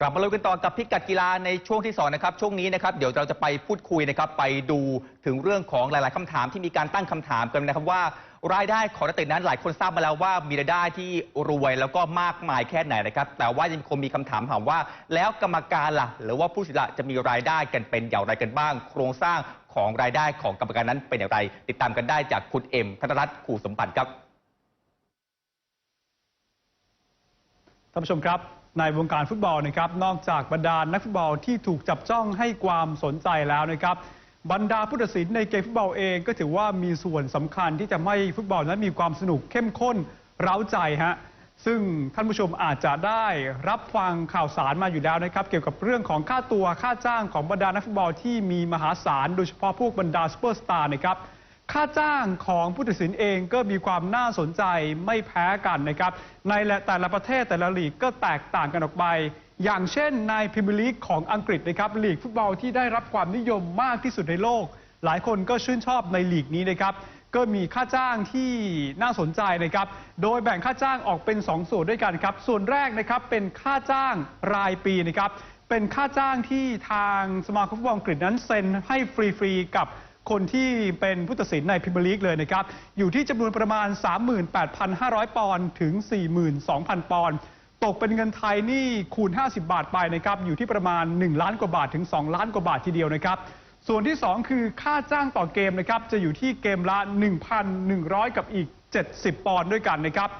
กลับมาลุยกันต่อกับพิกัดกีฬาในช่วงที่สองนะครับช่วงนี้นะครับเดี๋ยวเราจะไปพูดคุยนะครับไปดูถึงเรื่องของหลาย ๆคำถามที่มีการตั้งคำถามกันนะครับว่า รายได้ของนักเตะนั้นหลายคนทราบมาแล้วว่ามีรายได้ที่รวยแล้วก็มากมายแค่ไหนนะครับแต่ว่ายังคงมีคำถามถามว่า แล้วกรรมการล่ะ หรือว่าผู้สิละจะมีรายได้กันเป็นอย่างไรกันบ้าง โครงสร้างของรายได้ของกรรมการนั้นเป็นอย่างไร ติดตามกันได้จากคุณเอ็มธนรัตน์ขู่สมบัติครับท่านผู้ชมครับ ในวงการฟุตบอลนะครับ นอกจากบรรดานักฟุตบอลที่ถูกจับจ้องให้ความสนใจแล้วนะครับ บรรดาผู้ตัดสินในเกมฟุตบอลเองก็ถือว่ามีส่วนสำคัญที่จะไม่ฟุตบอลนั้นมีความสนุกเข้มข้นเร้าใจฮะซึ่งท่านผู้ชมอาจจะได้รับฟังข่าวสารมาอยู่แล้วนะครับ เกี่ยวกับเรื่องของค่าตัวค่าจ้างของบรรดานักฟุตบอลที่มีมหาศาลโดยเฉพาะพวกบรรดาซูเปอร์สตาร์นะครับ ค่าจ้างของผู้ตัดสินเองก็มีความน่าสนใจไม่แพ้กันนะครับ ในแต่ละประเทศแต่ละลีกก็แตกต่างกันออกไป อย่างเช่นในพรีเมียร์ลีกของอังกฤษนะครับลีกฟุตบอลที่ได้รับความนิยมมากที่สุดในโลก หลายคนก็ชื่นชอบในลีกนี้นะครับก็มีค่าจ้างที่น่าสนใจนะครับ โดยแบ่งค่าจ้างออกเป็น 2 ส่วนด้วยกันครับ ส่วนแรกนะครับเป็นค่าจ้างรายปีนะครับ เป็นค่าจ้างที่ทางสมาคมฟุตบอลอังกฤษนั้นเซ็นให้ฟรีๆกับ คนที่เป็นผู้ตัดสินในพรีเมียร์ลีกเลยนะครับ อยู่ที่จำนวนประมาณ 38,500 ปอนด์ถึง 42,000 ปอนด์ตกเป็นเงินไทยนี่คูณ 50 บาทไปนะครับอยู่ที่ประมาณ 1 ล้านกว่าบาทถึง 2 ล้านกว่าบาททีเดียวนะครับส่วนที่ 2 คือค่าจ้างต่อเกมนะครับจะอยู่ที่เกมละ 1,100 กับอีก 70 ปอนด์ด้วยกันนะครับ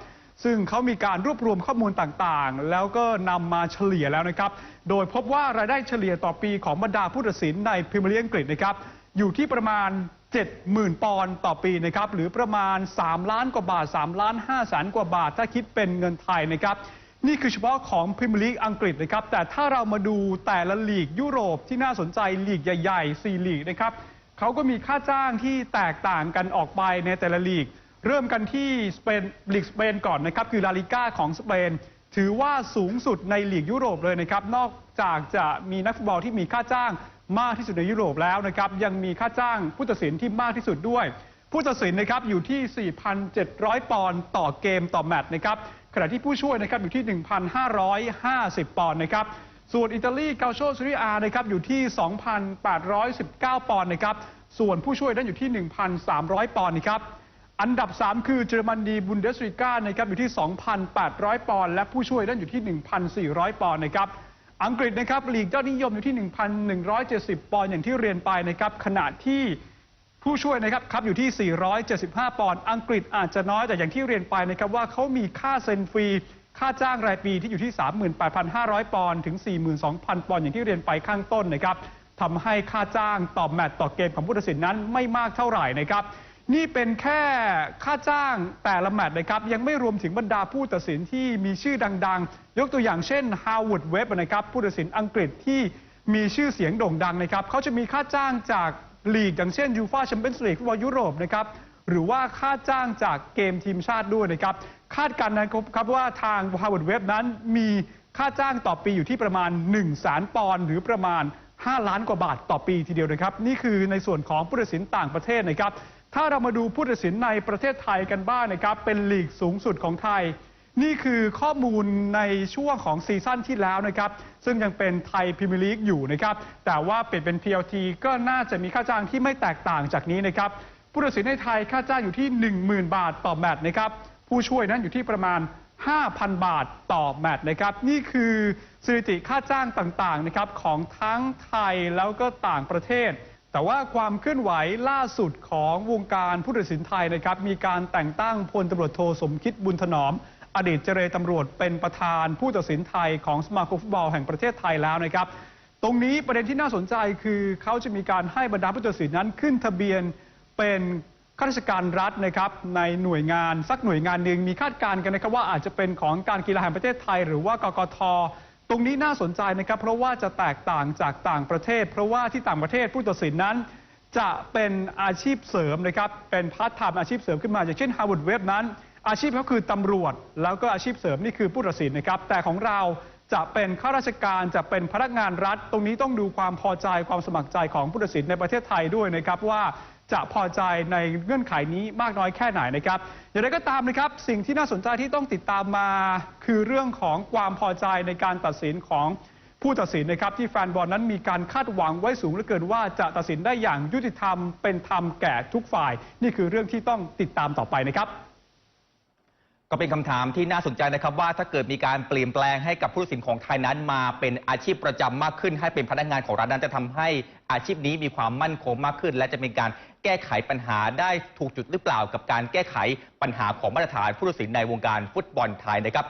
ซึ่งเขามีการรวบรวมข้อมูลต่างๆ แล้วก็นำมาเฉลี่ยแล้วนะครับ โดยพบว่ารายได้เฉลี่ยต่อปีของบรรดาผู้ตัดสินในพรีเมียร์ลีกอังกฤษนะครับ อยู่ที่ประมาณ 70,000 ปอนด์ต่อปีนะครับหรือประมาณ 3 ล้านกว่าบาท 3 ล้าน5แสนกว่าบาท ถ้าคิดเป็นเงินไทยนะครับนี่คือเฉพาะของพรีเมียร์ลีกอังกฤษนะครับแต่ถ้าเรามาดูแต่ละลีกยุโรปที่น่าสนใจลีกใหญ่ๆ4ลีกนะครับเขาก็มีค่าจ้างที่แตกต่างกันออกไปในแต่ละลีก เริ่มกันที่สเปนลีกสเปนก่อนนะครับคือลาลิก้าของสเปนถือว่าสูงสุดในลีกยุโรปเลยนะครับนอกจากจะมีนักฟุตบอลที่มีค่าจ้าง มากที่สุดในยุโรปแล้วนะครับยังมีค่าจ้างผู้ตัดสินที่มากที่สุดด้วย ผู้ตัดสินนะครับอยู่ที่ 4,700 ปอนด์ต่อเกมต่อแมตช์นะครับขณะที่ผู้ช่วยนะครับอยู่ที่ 1,550 ปอนด์นะครับส่วนอิตาลีเกาโชซูริอานะครับอยู่ที่ 2,819 ปอนด์นะครับส่วนผู้ช่วยนั้นอยู่ที่ 1,300 ปอนด์นะครับอันดับ 3 คือเยอรมนีบุนเดสลิก้านะครับอยู่ที่ 2,800 ปอนด์และผู้ช่วยนั้นอยู่ที่ 1,400 ปอนด์นะครับ อังกฤษนะครับลีกยอดนิยมอยู่ที่ 1,170 ปอนด์อย่างที่เรียนไปนะครับขณะที่ผู้ช่วยนะครับครับอยู่ที่ 475 ปอนด์อังกฤษอาจจะน้อยแต่อย่างที่เรียนไปนะครับว่าเขามีค่าเซ็นฟรี ค่าจ้างรายปีที่อยู่ที่ 38,500 ปอนด์ถึง 42,000 ปอนด์อย่างที่เรียนไปข้างต้นนะครับทำให้ค่าจ้างต่อแมตต์ต่อเกมของผู้ตัดสินนั้นไม่มากเท่าไหร่นะครับ นี่เป็นแค่ค่าจ้างแต่ละแมตช์นะครับ ยังไม่รวมถึงบรรดาผู้ตัดสินที่มีชื่อดังๆ ยกตัวอย่างเช่นฮาว a ดเว็บนะครับ ผู้ตัดสินอังกฤษที่มีชื่อเสียงโด่งดังนะครับ เขาจะมีค่าจ้างจากลีก อย่างเช่นยูฟาแชมเปี้ยนส์ลีกฟุตบอลยุโรปนะครับหรือว่าค่าจ้างจากเกมทีมชาติด้วยนะครับ คาดการณ์นะครับว่าทางฮาว a ดเว็บนั้นมีค่าจ้างต่อปีอยู่ที่ประมาณ1 0 0 0 0แสนปอนด์หรือประมาณ 5 ล้านกว่าบาทต่อปีทีเดียวนะครับ นี่คือในส่วนของผู้ตัดสินต่างประเทศนะครับ ถ้าเรามาดูผู้ตัดสินในประเทศไทยกันบ้างนะครับ เป็นลีกสูงสุดของไทย นี่คือข้อมูลในช่วงของซีซั่นที่แล้วนะครับ ซึ่งยังเป็นไทยพรีเมียร์ลีกอยู่นะครับ แต่ว่าเปลี่ยนเป็น PLT ก็น่าจะมีค่าจ้างที่ไม่แตกต่างจากนี้นะครับ ผู้ตัดสินในไทยค่าจ้างอยู่ที่ 10,000 บาทต่อแมตช์นะครับ ผู้ช่วยนั้นอยู่ที่ประมาณ 5,000 บาทต่อแมตช์นะครับ นี่คือสถิติค่าจ้างต่างๆนะครับของทั้งไทยแล้วก็ต่างประเทศ แต่ว่าความเคลื่อนไหวล่าสุดของวงการผู้ตัดสินไทยนะครับมีการแต่งตั้งพลตำรวจโทสมคิดบุญถนอม อดีตเจรตำรวจเป็นประธานผู้ตัดสินไทยของสมาคมฟุตบอลแห่งประเทศไทยแล้วนะครับ ตรงนี้ประเด็นที่น่าสนใจคือเขาจะมีการให้บรรดาผู้ตัดสินนั้นขึ้นทะเบียนเป็น ข้าราชการรัฐนะครับในหน่วยงานสักหน่วยงานหนึ่งมีคาดการณ์กันนะครับว่าอาจจะเป็นของการกีฬาแห่งประเทศไทย หรือว่ากกทตรงนี้น่าสนใจนะครับ เพราะว่าจะแตกต่างจากต่างประเทศ เพราะว่าที่ต่างประเทศผู้ตัดสินนั้น จะเป็นอาชีพเสริมนะครับเป็นพาร์ทไทม์อาชีพเสริมขึ้นมาอย่างเช่น Harvard Web นั้น อาชีพเขาคือตำรวจ แล้วก็อาชีพเสริมนี่คือผู้ตัดสินนะครับแต่ของเราจะเป็นข้าราชการจะเป็นพนักงานรัฐ ตรงนี้ต้องดูความพอใจความสมัครใจของผู้ตัดสินในประเทศไทยด้วยนะครับว่า จะพอใจในเงื่อนไขนี้มากน้อยแค่ไหนนะครับ อย่างไรก็ตามนะครับ สิ่งที่น่าสนใจที่ต้องติดตามมาคือเรื่องของความพอใจในการตัดสินของผู้ตัดสินนะครับที่แฟนบอลนั้นมีการคาดหวังไว้สูงเหลือเกินว่าจะตัดสินได้อย่างยุติธรรมเป็นธรรมแก่ทุกฝ่าย นี่คือเรื่องที่ต้องติดตามต่อไปนะครับ ก็เป็นคำถามที่น่าสนใจนะครับว่าถ้าเกิดมีการเปลี่ยนแปลงให้กับผู้ตัดสินของไทยนั้นมาเป็นอาชีพประจำมากขึ้น ให้เป็นพนักงานของรัฐนั้นจะทำให้อาชีพนี้มีความมั่นคงมากขึ้น และจะเป็นการแก้ไขปัญหาได้ถูกจุดหรือเปล่า กับการแก้ไขปัญหาของมาตรฐานผู้ตัดสินในวงการฟุตบอลไทยนะครับ